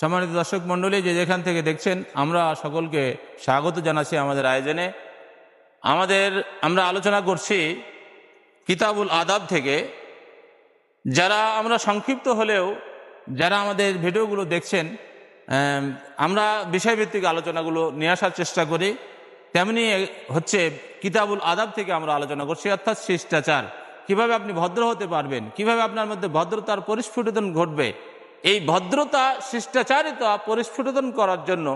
সম্মানিত দর্শক মণ্ডলী, যে যেখান থেকে দেখছেন, আমরা সকলকে স্বাগত জানাচ্ছি আমাদের আয়োজনে। আমাদের, আমরা আলোচনা করছি কিতাবুল আদাব থেকে। যারা আমরা সংক্ষিপ্ত হলেও, যারা আমাদের ভিডিওগুলো দেখছেন আমরা বিষয়ভিত্তিক আলোচনাগুলো নিয়ে আসার চেষ্টা করি। তেমনি হচ্ছে কিতাবুল আদাব থেকে আমরা আলোচনা করছি, অর্থাৎ শিষ্টাচার। কীভাবে আপনি ভদ্র হতে পারবেন, কীভাবে আপনার মধ্যে ভদ্রতার পরিস্ফুটন ঘটবে এই ভদ্রতা, শিষ্টাচারিতা পরিস্ফুটন করার জন্য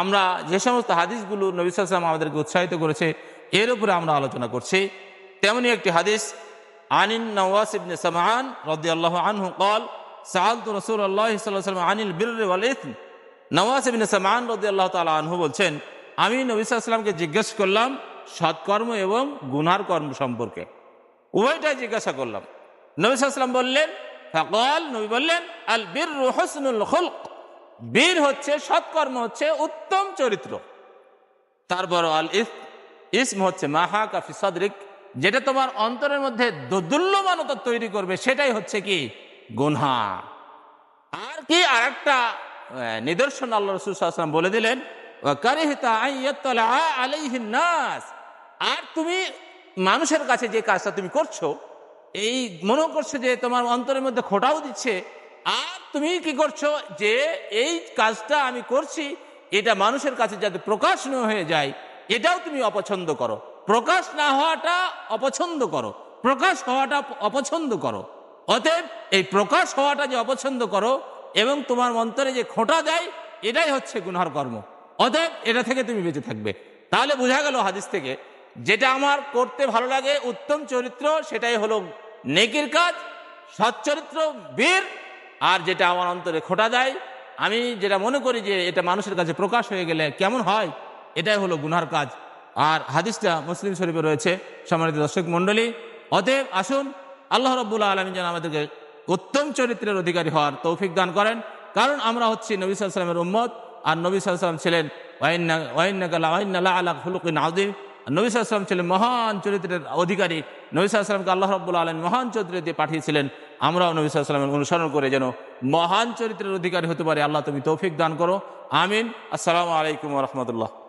আমরা যে সমস্ত হাদিসগুলো নবী আমাদেরকে উৎসাহিত করেছে, এর উপরে আমরা আলোচনা করছি। তেমনি একটি হাদিস, আনিন নওয়াস ইবনে সামান রদি আল্লাহ আনহু কল সাহান্ত রসুল আল্লাহ সাল্লাম আনিল বির নওয়াস ইবনে সামান রদি আল্লাহ তালা আনহু বলছেন, আমি নবী সাল্লামকে জিজ্ঞেস করলাম সৎকর্ম এবং গুনার কর্ম সম্পর্কে। উভয়টাই জিজ্ঞাসা করলাম। নবী বললেন ফাকাল নবী বললেন, আল বীর হুসনুল খুলক। বীর হচ্ছে সৎকর্ম, হচ্ছে উত্তম চরিত্র। তারপর আল ইস, ইসম হচ্ছে মাহা কাফি সদরিক, যেটা তোমার অন্তরের মধ্যে দোদুল্যমানতা তৈরি করবে, সেটাই হচ্ছে কি? গুনহা। আর কি আর একটা নিদর্শন আল্লাহ রসুল সাল্লাম বলে দিলেন। আর তুমি মানুষের কাছে যে কাজটা তুমি করছ এই মনে করছ যে তোমার অন্তরের মধ্যে খোটাও দিচ্ছে। আর তুমি কি করছ? যে এই কাজটা আমি করছি, এটা মানুষের কাছে যাতে প্রকাশ না হয়ে যায়, এটাও তুমি অপছন্দ করো। প্রকাশ না হওয়াটা অপছন্দ করো। প্রকাশ হওয়াটা অপছন্দ করো। অতএব এই প্রকাশ হওয়াটা যে অপছন্দ করো এবং তোমার অন্তরে যে খোঁটা দেয় এটাই হচ্ছে গুনহার কর্ম। অতএব এটা থেকে তুমি বেঁচে থাকবে। তাহলে বোঝা গেল হাদিস থেকে, যেটা আমার করতে ভালো লাগে, উত্তম চরিত্র, সেটাই হলো নেকির কাজ, সচ্চরিত্র, বীর, আর যেটা আমার অন্তরে খোটা দেয়, আমি যেটা মনে করি যে এটা মানুষের কাছে প্রকাশ হয়ে গেলে কেমন হয়, এটাই হলো গুনার কাজ। আর হাদিসটা মুসলিম শরীফে রয়েছে, সম্মানিত দর্শক মণ্ডলী, অতএব আসুন, আল্লাহ রব্বুল্লাহ আলমী যেন আমাদেরকে উত্তম চরিত্রের অধিকারী হওয়ার তৌফিক দান করেন, কারণ আমরা হচ্ছি নবী সাল্লামের উম্মত, আর নবী সাল্লাম ছিলেন আল্লাহ ফুলুকিন আদিম নবী সাল্লাম ছিলেন মহান চরিত্রের অধিকারী। নবী সাল্লামকে আল্লাহ রব্বুল আলম মহান চরিত্র দিয়ে পাঠিয়েছিলেন। আমরাও নবী সাল্লামের অনুসরণ করে যেন মহান চরিত্রের অধিকারী হতে পারে। আল্লাহ তুমি তৌফিক দান করো। আমিন। আসসালামু আলাইকুম রহমতুল্লাহ।